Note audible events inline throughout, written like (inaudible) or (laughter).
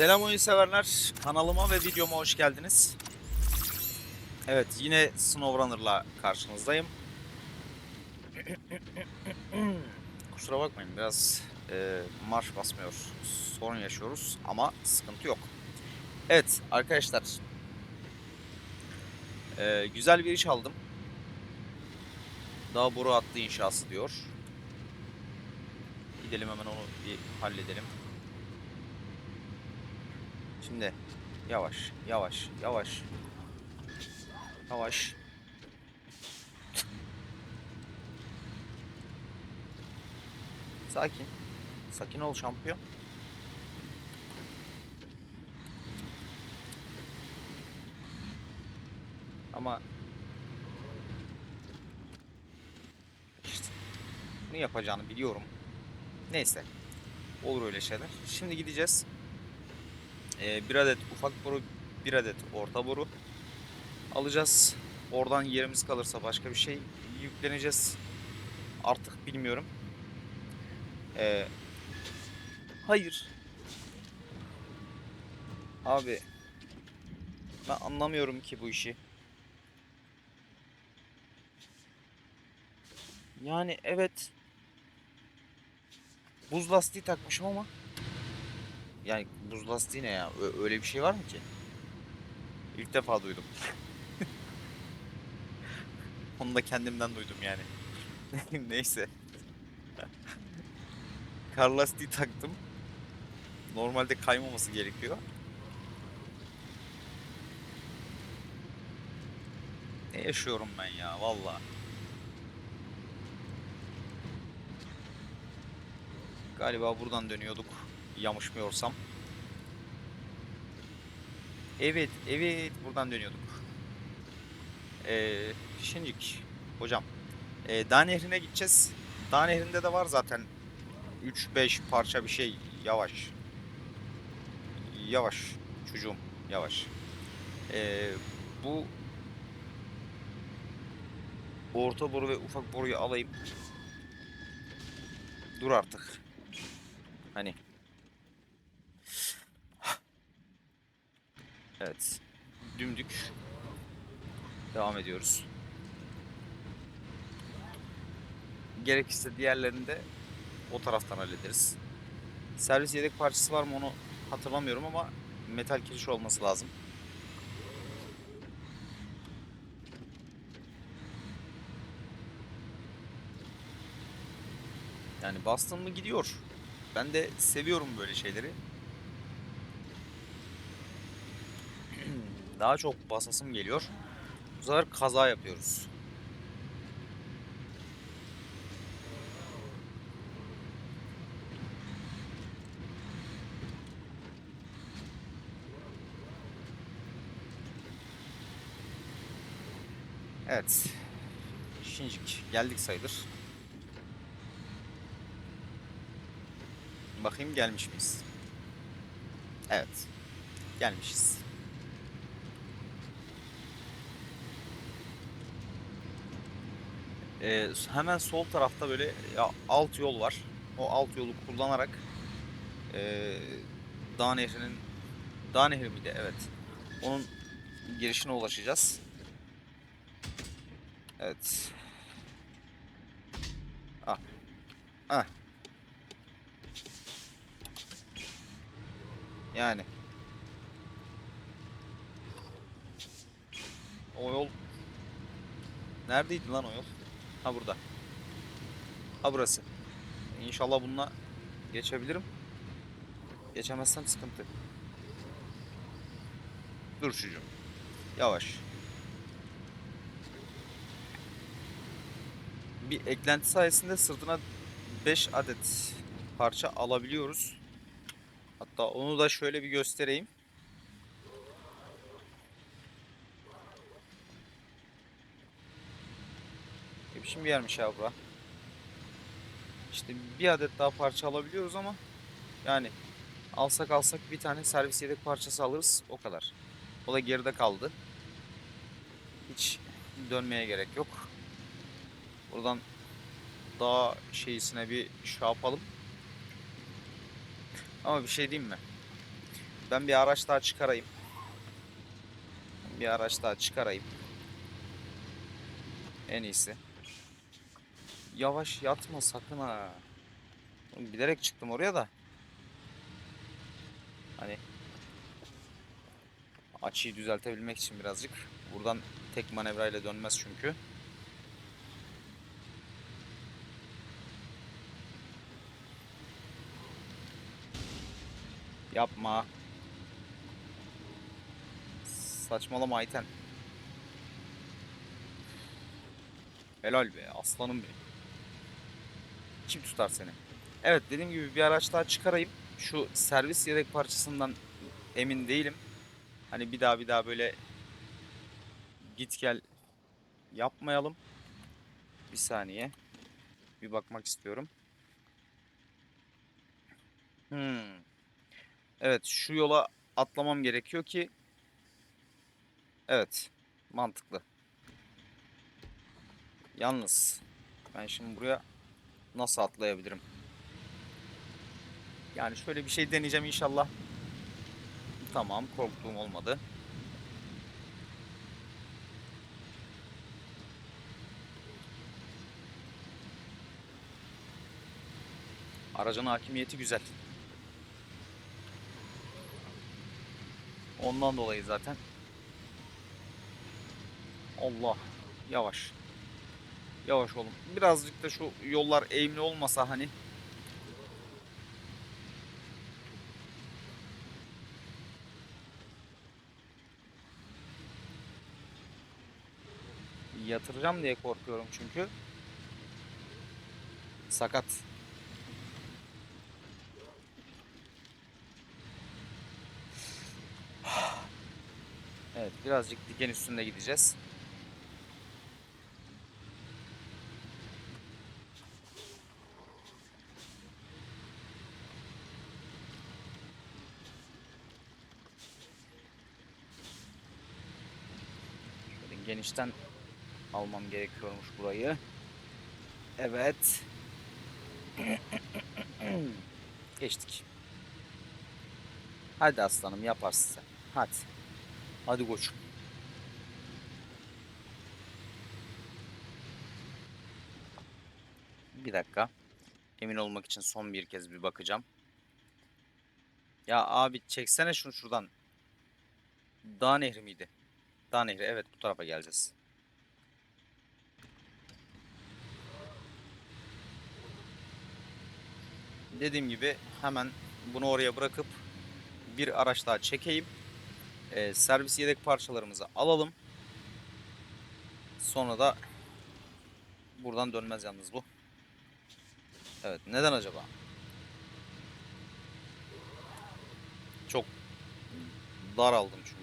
Selam oyun severler. Kanalıma ve videoma hoş geldiniz. Evet yine SnowRunner'la karşınızdayım. (clears throat) Kusura bakmayın biraz e, marş basmıyor. Sorun yaşıyoruz ama sıkıntı yok. Evet arkadaşlar. E, güzel bir iş aldım. Daha boru attı inşası diyor. Gidelim hemen onu bir halledelim. Şimdi yavaş, yavaş, yavaş. Yavaş. Sakin. Sakin ol şampiyon. Ama işte bunu yapacağını biliyorum. Neyse. Olur öyle şeyler. Şimdi gideceğiz. Ee, bir adet ufak boru, bir adet orta boru alacağız. Oradan yerimiz kalırsa başka bir şey yükleneceğiz. Artık bilmiyorum. Ee, hayır. Abi ben anlamıyorum ki bu işi. Yani evet buz lastiği takmışım ama yani buz lastiği ne ya? Ö- öyle bir şey var mı ki? İlk defa duydum. (laughs) Onu da kendimden duydum yani. (laughs) Neyse. (laughs) Kar lastiği taktım. Normalde kaymaması gerekiyor. Ne yaşıyorum ben ya valla. Galiba buradan dönüyorduk. Yamışmıyorsam. Evet, evet buradan dönüyorduk. Ee, Şincik hocam. Ee, Dağ Nehri'ne gideceğiz. Dağ Nehri'nde de var zaten 3-5 parça bir şey. Yavaş. Yavaş çocuğum yavaş. Ee, bu orta boru ve ufak boruyu alayım. Dur artık. Hani Evet. Dümdük. Devam ediyoruz. Gerekirse diğerlerini de o taraftan hallederiz. Servis yedek parçası var mı onu hatırlamıyorum ama metal kiriş olması lazım. Yani bastın mı gidiyor. Ben de seviyorum böyle şeyleri. Daha çok basasım geliyor. Bu sefer kaza yapıyoruz. Evet. Şincik geldik sayılır. Bakayım gelmiş miyiz? Evet. Gelmişiz. Ee, hemen sol tarafta böyle ya, alt yol var. O alt yolu kullanarak ee, Dağ Nehri'nin Dağ Nehri miydi? Evet. Onun girişine ulaşacağız. Evet. Ah. Ah. Yani. O yol Neredeydi lan o yol? Ha burada. Ha burası. İnşallah bununla geçebilirim. Geçemezsem sıkıntı. Dur çocuğum. Yavaş. Bir eklenti sayesinde sırtına 5 adet parça alabiliyoruz. Hatta onu da şöyle bir göstereyim. Bir yermiş ya bura. İşte bir adet daha parça alabiliyoruz ama yani alsak alsak bir tane servis yedek parçası alırız o kadar. O da geride kaldı. Hiç dönmeye gerek yok. Buradan daha şeysine bir şey yapalım. Ama bir şey diyeyim mi? Ben bir araç daha çıkarayım. Bir araç daha çıkarayım. En iyisi. Yavaş yatma sakın ha. Bilerek çıktım oraya da. Hani açıyı düzeltebilmek için birazcık. Buradan tek manevrayla dönmez çünkü. Yapma. Saçmalama Ayten. Helal be aslanım benim. Kim tutar seni? Evet dediğim gibi bir araç daha çıkarayım. Şu servis yedek parçasından emin değilim. Hani bir daha bir daha böyle git gel yapmayalım. Bir saniye. Bir bakmak istiyorum. Hmm. Evet şu yola atlamam gerekiyor ki Evet mantıklı. Yalnız ben şimdi buraya nasıl atlayabilirim? Yani şöyle bir şey deneyeceğim inşallah. Tamam korktuğum olmadı. Aracın hakimiyeti güzel. Ondan dolayı zaten. Allah. Yavaş. Yavaş olun. Birazcık da şu yollar eğimli olmasa hani. Yatıracağım diye korkuyorum çünkü. Sakat. (sighs) Evet, birazcık diken üstünde gideceğiz. Şöyle genişten almam gerekiyormuş burayı. Evet. (clears throat) Geçtik. Hadi aslanım yaparsın sen. Hadi. Hadi koçum. Bir dakika. Emin olmak için son bir kez bir bakacağım. Ya abi çeksene şunu şuradan. Dağ Nehri miydi? Dağ Nehri evet bu tarafa geleceğiz. Dediğim gibi hemen bunu oraya bırakıp bir araç daha çekeyim. Ee, servis yedek parçalarımızı alalım. Sonra da buradan dönmez yalnız bu. Evet neden acaba? Çok dar aldım çünkü.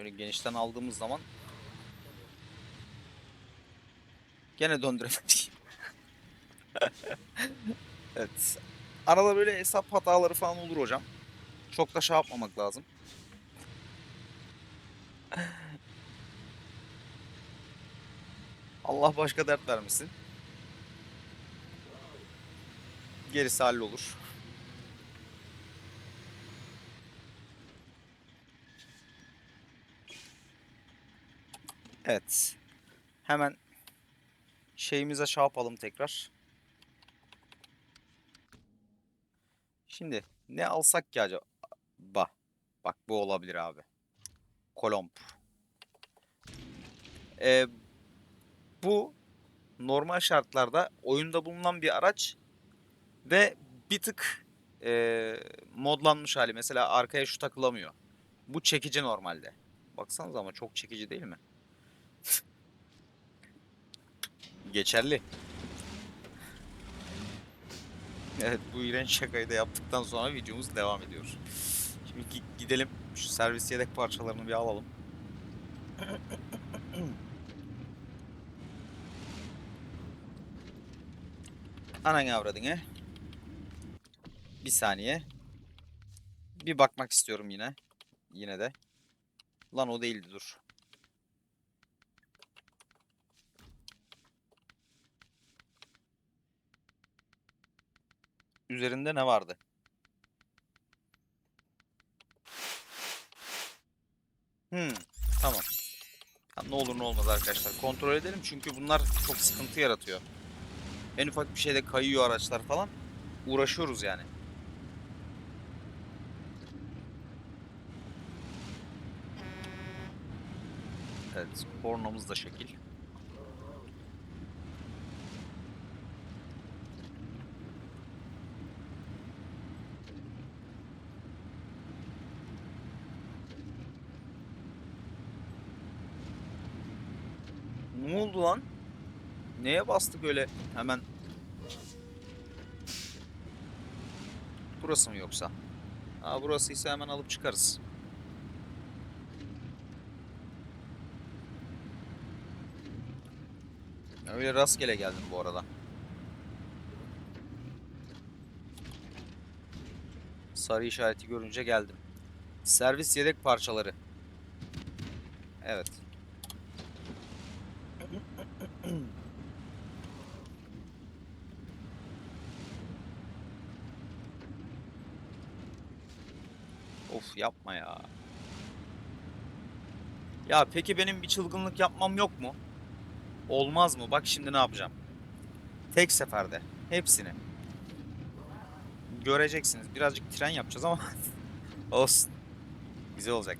Böyle genişten aldığımız zaman gene döndüremedik. (laughs) evet. Arada böyle hesap hataları falan olur hocam. Çok da şey yapmamak lazım. Allah başka dert vermesin. Gerisi hallolur. Evet. Hemen şeyimize şey yapalım tekrar. Şimdi ne alsak ki acaba? Bak. Bu olabilir abi. Kolomb. Ee, bu normal şartlarda oyunda bulunan bir araç ve bir tık e, modlanmış hali. Mesela arkaya şu takılamıyor. Bu çekici normalde. Baksanıza ama çok çekici değil mi? Geçerli. Evet bu iğrenç şakayı da yaptıktan sonra videomuz devam ediyor. Şimdi gi- gidelim şu servis yedek parçalarını bir alalım. Anan avradını. Bir saniye. Bir bakmak istiyorum yine. Yine de. Lan o değildi dur. üzerinde ne vardı? Hmm, tamam. Ya ne olur ne olmaz arkadaşlar. Kontrol edelim çünkü bunlar çok sıkıntı yaratıyor. En ufak bir şeyde kayıyor araçlar falan. Uğraşıyoruz yani. Evet, kornamız da şekil. Ne oldu lan? Neye bastık öyle hemen? Burası mı yoksa? Aa burasıysa hemen alıp çıkarız. Öyle rastgele geldim bu arada. Sarı işareti görünce geldim. Servis yedek parçaları. Evet. Of yapma ya. Ya peki benim bir çılgınlık yapmam yok mu? Olmaz mı? Bak şimdi ne yapacağım. Tek seferde. Hepsini. Göreceksiniz. Birazcık tren yapacağız ama (laughs) olsun. Güzel olacak.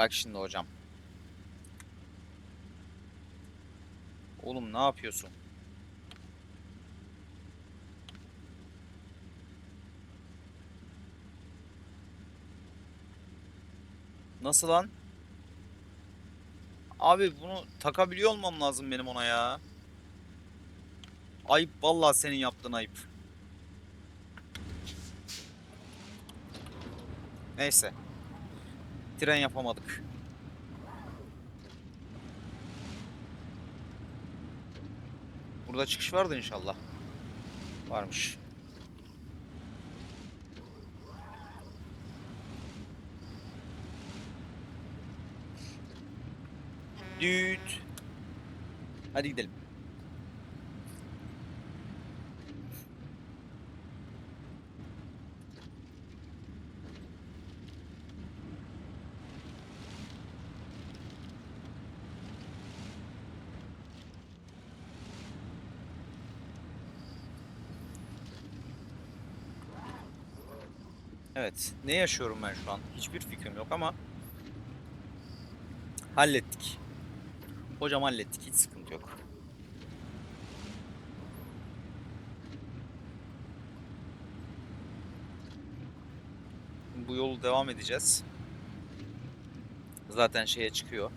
Bak şimdi hocam. Oğlum ne yapıyorsun? Nasıl lan? Abi bunu takabiliyor olmam lazım benim ona ya. Ayıp vallahi senin yaptığın ayıp. Neyse. Tren yapamadık. Burada çıkış vardı inşallah. Varmış. Düt. Hadi gidelim. Evet. Ne yaşıyorum ben şu an? Hiçbir fikrim yok ama hallettik. Hocam hallettik. Hiç sıkıntı yok. Bu yolu devam edeceğiz. Zaten şeye çıkıyor.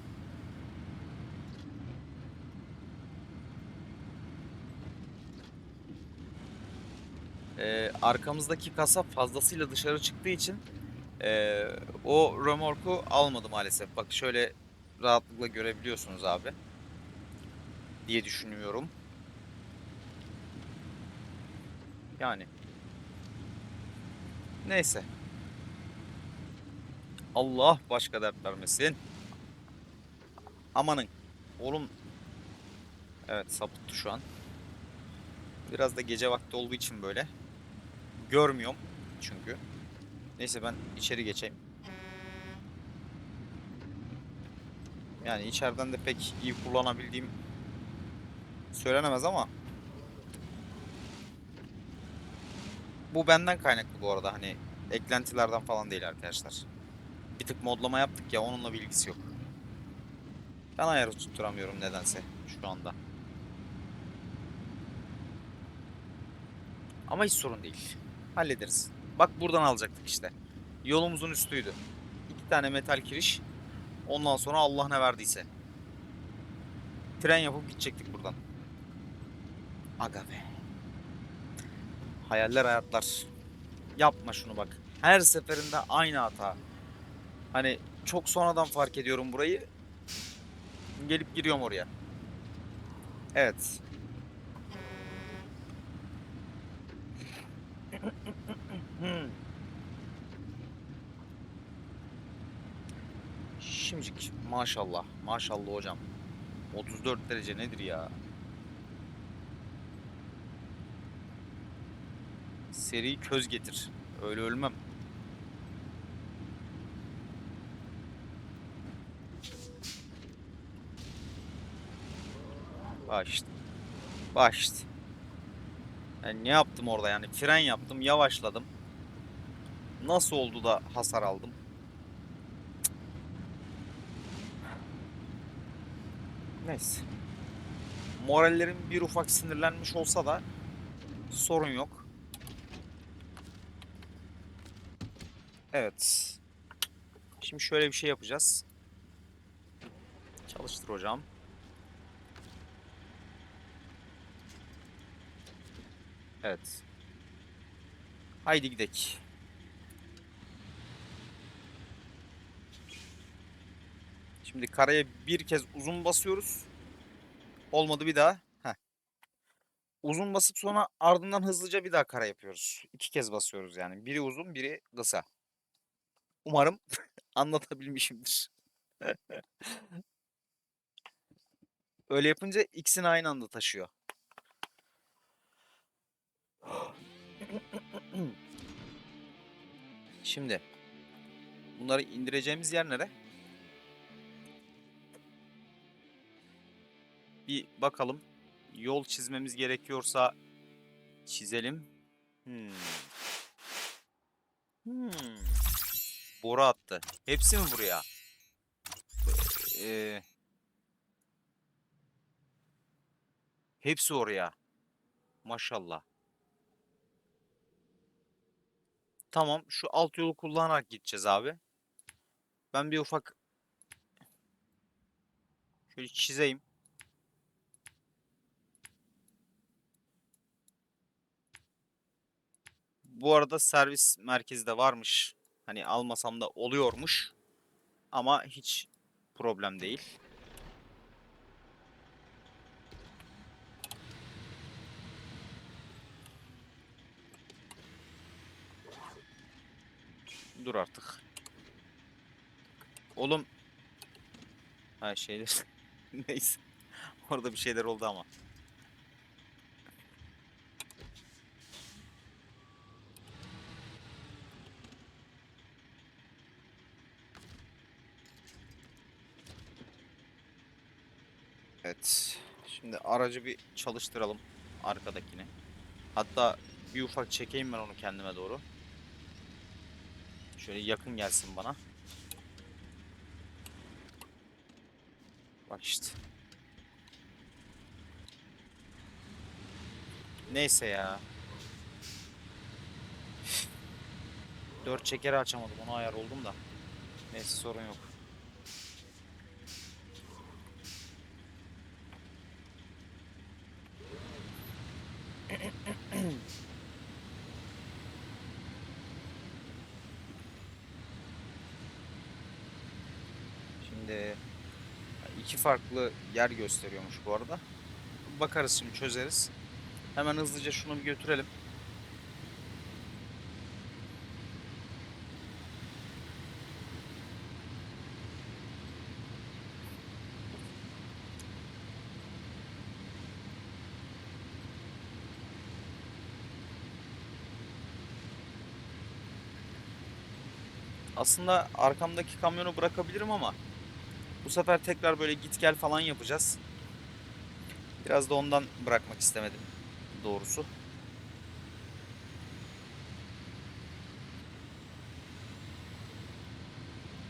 Ee, arkamızdaki kasa fazlasıyla dışarı çıktığı için ee, o römorku almadı maalesef. Bak şöyle rahatlıkla görebiliyorsunuz abi. Diye düşünüyorum. Yani. Neyse. Allah başka dert vermesin. Amanın. Oğlum. Evet sapıttı şu an. Biraz da gece vakti olduğu için böyle. Görmüyorum çünkü. Neyse ben içeri geçeyim. Yani içeriden de pek iyi kullanabildiğim söylenemez ama bu benden kaynaklı bu arada hani eklentilerden falan değil arkadaşlar. Bir tık modlama yaptık ya onunla bir ilgisi yok. Ben ayarı tutturamıyorum nedense şu anda. Ama hiç sorun değil. Hallederiz. Bak buradan alacaktık işte. Yolumuzun üstüydü. İki tane metal kiriş. Ondan sonra Allah ne verdiyse. Fren yapıp gidecektik buradan. Aga be. Hayaller hayatlar. Yapma şunu bak. Her seferinde aynı hata. Hani çok sonradan fark ediyorum burayı. Gelip giriyorum oraya. Evet. Maşallah. Maşallah hocam. 34 derece nedir ya? Seri köz getir. Öyle ölmem. Bak işte. Yani ne yaptım orada yani? Fren yaptım, yavaşladım. Nasıl oldu da hasar aldım? Neyse. Morallerim bir ufak sinirlenmiş olsa da sorun yok. Evet. Şimdi şöyle bir şey yapacağız. Çalıştır hocam. Evet. Haydi gidelim. Şimdi karaya bir kez uzun basıyoruz. Olmadı bir daha. Heh. Uzun basıp sonra ardından hızlıca bir daha kara yapıyoruz. İki kez basıyoruz yani. Biri uzun, biri kısa. Umarım (laughs) anlatabilmişimdir. (laughs) Öyle yapınca ikisini aynı anda taşıyor. (clears throat) Şimdi bunları indireceğimiz yer nere? Bir bakalım. Yol çizmemiz gerekiyorsa çizelim. Hmm. Hmm. Boru attı. Hepsi mi buraya? Ee, hepsi oraya. Maşallah. Tamam. Şu alt yolu kullanarak gideceğiz abi. Ben bir ufak şöyle çizeyim. Bu arada servis merkezi de varmış. Hani almasam da oluyormuş. Ama hiç problem değil. Dur artık. Oğlum. Ha şeyler. (laughs) Neyse. Orada bir şeyler oldu ama. Evet. Şimdi aracı bir çalıştıralım. Arkadakini. Hatta bir ufak çekeyim ben onu kendime doğru. Şöyle yakın gelsin bana. Bak işte. Neyse ya. Dört çekeri açamadım. Onu ayar oldum da. Neyse sorun yok. Şimdi iki farklı yer gösteriyormuş bu arada. Bakarız şimdi çözeriz. Hemen hızlıca şunu bir götürelim. Aslında arkamdaki kamyonu bırakabilirim ama bu sefer tekrar böyle git gel falan yapacağız. Biraz da ondan bırakmak istemedim doğrusu.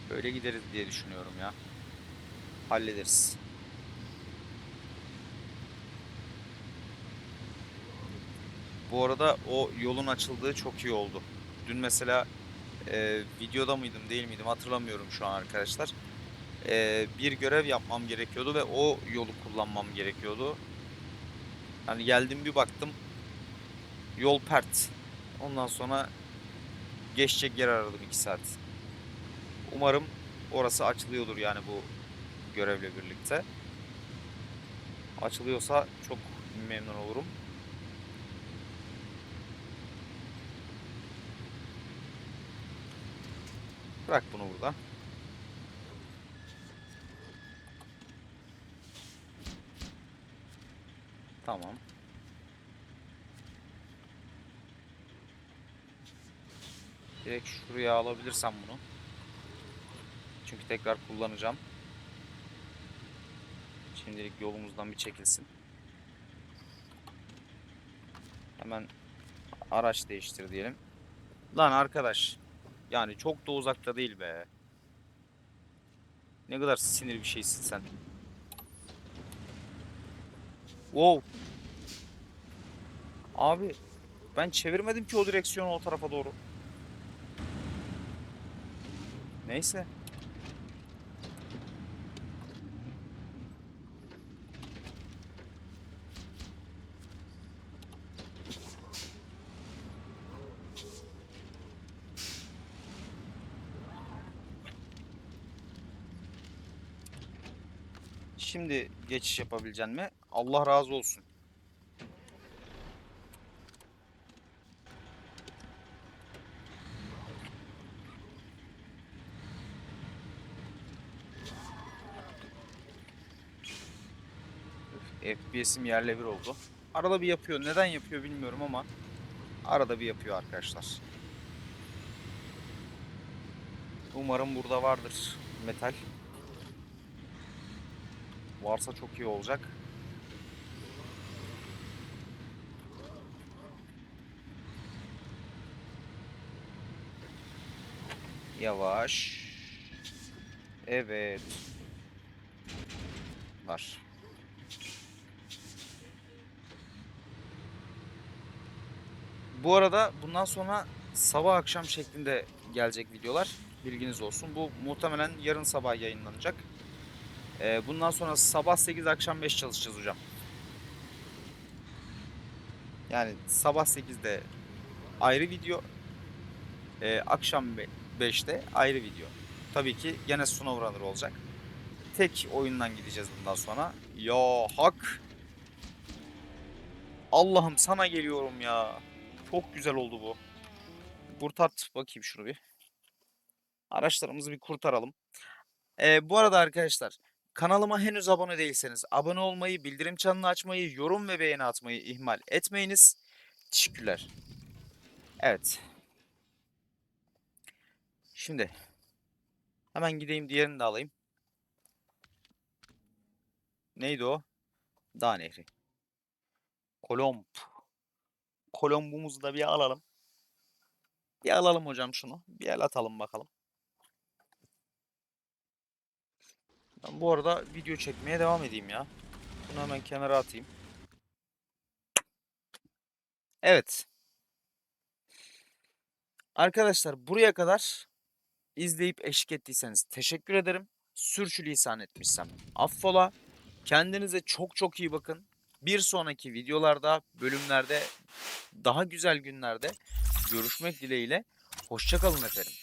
Böyle gideriz diye düşünüyorum ya. Hallederiz. Bu arada o yolun açıldığı çok iyi oldu. Dün mesela e, videoda mıydım değil miydim hatırlamıyorum şu an arkadaşlar. E, bir görev yapmam gerekiyordu ve o yolu kullanmam gerekiyordu. Yani geldim bir baktım yol pert. Ondan sonra geçecek yer aradım 2 saat. Umarım orası açılıyordur yani bu görevle birlikte. Açılıyorsa çok memnun olurum. Bırak bunu burada. Tamam. Direkt şuraya alabilirsem bunu. Çünkü tekrar kullanacağım. Şimdilik yolumuzdan bir çekilsin. Hemen araç değiştir diyelim. Lan arkadaş. Yani çok da uzakta değil be. Ne kadar sinir bir şeysin sen. Wow. Abi ben çevirmedim ki o direksiyonu o tarafa doğru. Neyse. Şimdi geçiş yapabileceksin mi? Allah razı olsun. FPS'im yerle bir oldu. Arada bir yapıyor. Neden yapıyor bilmiyorum ama arada bir yapıyor arkadaşlar. Umarım burada vardır metal. Varsa çok iyi olacak. Yavaş. Evet. Var. Bu arada bundan sonra sabah akşam şeklinde gelecek videolar. Bilginiz olsun. Bu muhtemelen yarın sabah yayınlanacak. Ee, bundan sonra sabah 8 akşam 5 çalışacağız hocam. Yani sabah 8'de ayrı video. ee, akşam 5'te ayrı video. Tabii ki gene SnowRunner olacak. Tek oyundan gideceğiz bundan sonra. Ya hak. Allah'ım sana geliyorum ya. Çok güzel oldu bu. Kurtart bakayım şunu bir. Araçlarımızı bir kurtaralım. Ee, bu arada arkadaşlar kanalıma henüz abone değilseniz abone olmayı, bildirim çanını açmayı, yorum ve beğeni atmayı ihmal etmeyiniz. Teşekkürler. Evet. Şimdi hemen gideyim diğerini de alayım. Neydi o? Dağ Nehri. Kolomb. Kolombumuzu da bir alalım. Bir alalım hocam şunu. Bir el atalım bakalım. Ben bu arada video çekmeye devam edeyim ya. Bunu hemen kenara atayım. Evet. Arkadaşlar buraya kadar izleyip eşlik ettiyseniz teşekkür ederim. Sürçülisan etmişsem affola. Kendinize çok çok iyi bakın. Bir sonraki videolarda, bölümlerde, daha güzel günlerde görüşmek dileğiyle. Hoşçakalın efendim.